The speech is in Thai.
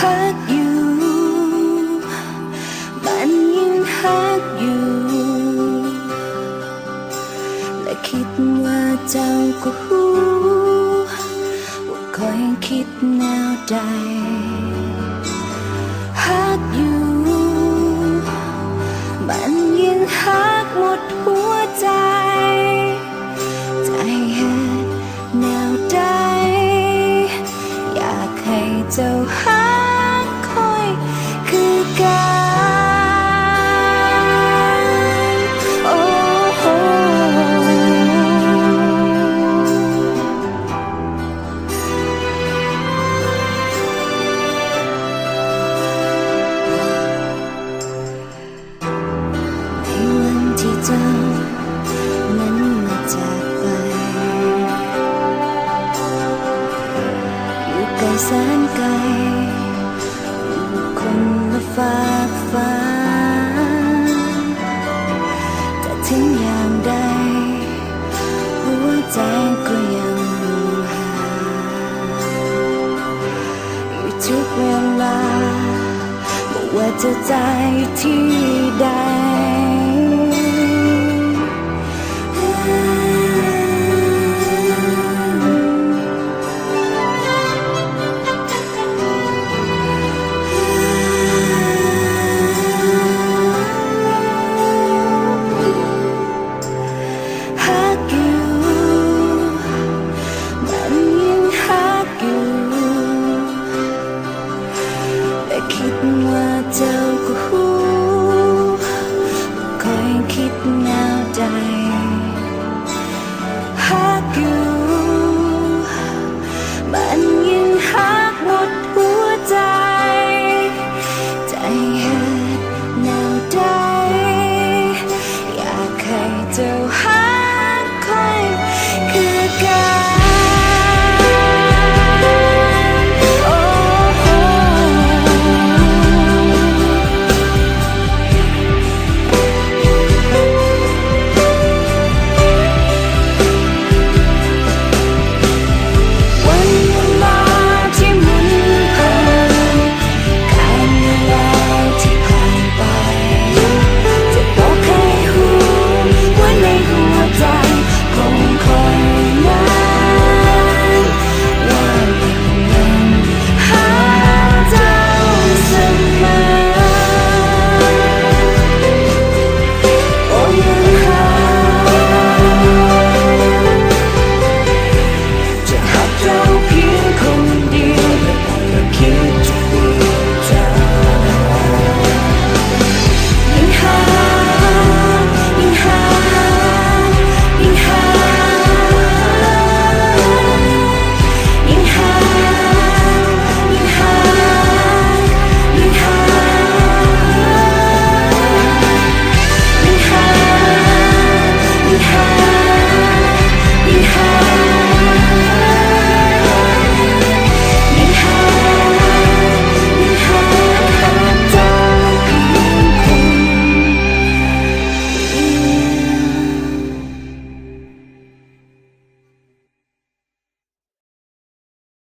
ฮักอยู่ มันยังฮักอยู่ และคิดว่าเจ้าก็หูว่าคอยคิดแนวใดฮักอยู่ มันยังฮักหมดหัว แสนไกลอยู่คนละฝากฟ้า แต่ถึงอย่างใด หัวใจก็ยังหาอยู่ทุกเวลาบอกว่าจะใจที่ now die hát cứu, bạn nhìn hát một húa tay. ใจเห็นแนวใดอยากให้เจ้า